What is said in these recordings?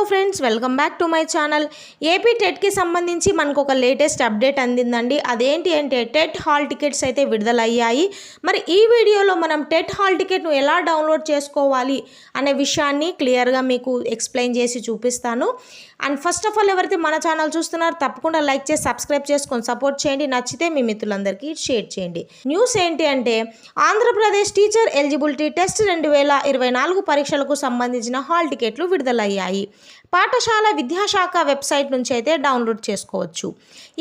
Hello friends welcome back to my channel. AP టెట్కి సంబంధించి మనకు ఒక లేటెస్ట్ అప్డేట్ అందిందండి. అదేంటి అంటే టెట్ హాల్ టికెట్స్ అయితే విడుదలయ్యాయి. మరి ఈ వీడియోలో మనం టెట్ హాల్ టికెట్ను ఎలా డౌన్లోడ్ చేసుకోవాలి అనే విషయాన్ని క్లియర్గా మీకు ఎక్స్ప్లెయిన్ చేసి చూపిస్తాను. అండ్ ఫస్ట్ ఆఫ్ ఆల్ ఎవరైతే మన ఛానల్ చూస్తున్నారో తప్పకుండా లైక్ చేసి సబ్స్క్రైబ్ చేసుకొని సపోర్ట్ చేయండి. నచ్చితే మీ మిత్రులందరికీ షేర్ చేయండి. న్యూస్ ఏంటి అంటే ఆంధ్రప్రదేశ్ టీచర్ ఎలిజిబిలిటీ టెస్ట్ రెండు వేల ఇరవై నాలుగు పరీక్షలకు సంబంధించిన హాల్ టికెట్లు విడుదలయ్యాయి. పాఠశాల విద్యాశాఖ వెబ్సైట్ నుంచి అయితే డౌన్లోడ్ చేసుకోవచ్చు.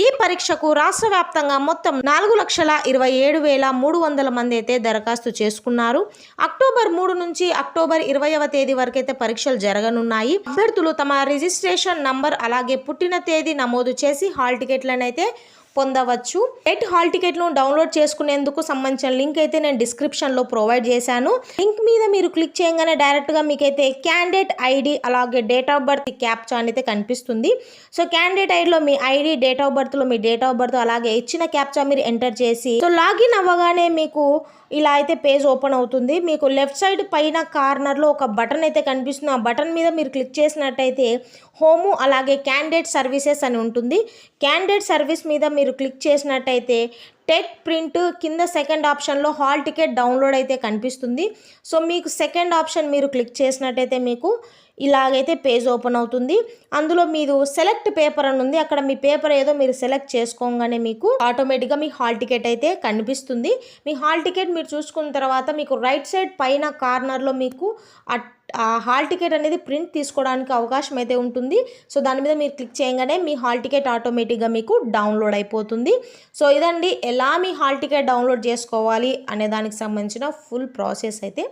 ఈ పరీక్షకు రాష్ట్ర వ్యాప్తంగా మొత్తం నాలుగు లక్షల ఇరవై ఏడు వేల మూడు వందల మంది అయితే దరఖాస్తు చేసుకున్నారు. అక్టోబర్ మూడు నుంచి అక్టోబర్ ఇరవైవ తేదీ వరకు అయితే పరీక్షలు జరగనున్నాయి. అభ్యర్థులు తమ రిజిస్ట్రేషన్ నంబర్ అలాగే పుట్టిన తేదీ నమోదు చేసి హాల్ టికెట్లను అయితే పొందవచ్చు. ఎయిట్ హాల్ టికెట్ను డౌన్లోడ్ చేసుకునేందుకు సంబంధించిన లింక్ అయితే నేను డిస్క్రిప్షన్లో ప్రొవైడ్ చేశాను. లింక్ మీద మీరు క్లిక్ చేయగానే డైరెక్ట్గా మీకైతే క్యాండిడేట్ ఐడి అలాగే డేట్ ఆఫ్ బర్త్ క్యాప్చా అయితే కనిపిస్తుంది. సో క్యాండిడేట్ ఐడిలో మీ ఐడి డేట్ ఆఫ్ బర్త్లో మీ డేట్ ఆఫ్ బర్త్ అలాగే ఇచ్చిన క్యాప్చా మీరు ఎంటర్ చేసి సో లాగిన్ అవ్వగానే మీకు ఇలా అయితే పేజ్ ఓపెన్ అవుతుంది. మీకు లెఫ్ట్ సైడ్ పైన కార్నర్లో ఒక బటన్ అయితే కనిపిస్తుంది. ఆ బటన్ మీద మీరు క్లిక్ చేసినట్టయితే హోము అలాగే క్యాండిడేట్ సర్వీసెస్ అని ఉంటుంది. క్యాండిడేట్ సర్వీస్ మీద మీరు క్లిక్ చేసినట్టయితే టెట్ ప్రింట్ కింద సెకండ్ ఆప్షన్లో హాల్ టికెట్ డౌన్లోడ్ అయితే కనిపిస్తుంది. సో మీకు సెకండ్ ఆప్షన్ మీరు క్లిక్ చేసినట్టయితే మీకు ఇలాగైతే పేజ్ ఓపెన్ అవుతుంది. అందులో మీరు సెలెక్ట్ పేపర్ అని ఉంది. అక్కడ మీ పేపర్ ఏదో మీరు సెలెక్ట్ చేసుకోగానే మీకు ఆటోమేటిక్గా మీ హాల్ టికెట్ అయితే కనిపిస్తుంది. మీ హాల్ టికెట్ మీరు చూసుకున్న తర్వాత మీకు రైట్ సైడ్ పైన కార్నర్లో మీకు ఆ ఆ హాల్ టికెట్ అనేది ప్రింట్ తీసుకోవడానికి అవకాశం అయితే ఉంటుంది. సో దాని మీద మీరు క్లిక్ చేయగానే మీ హాల్ టికెట్ ఆటోమేటిక్గా మీకు డౌన్లోడ్ అయిపోతుంది. సో ఇదండి ఎలా మీ హాల్ టికెట్ డౌన్లోడ్ చేసుకోవాలి అనే దానికి సంబంధించిన ఫుల్ ప్రాసెస్ అయితే.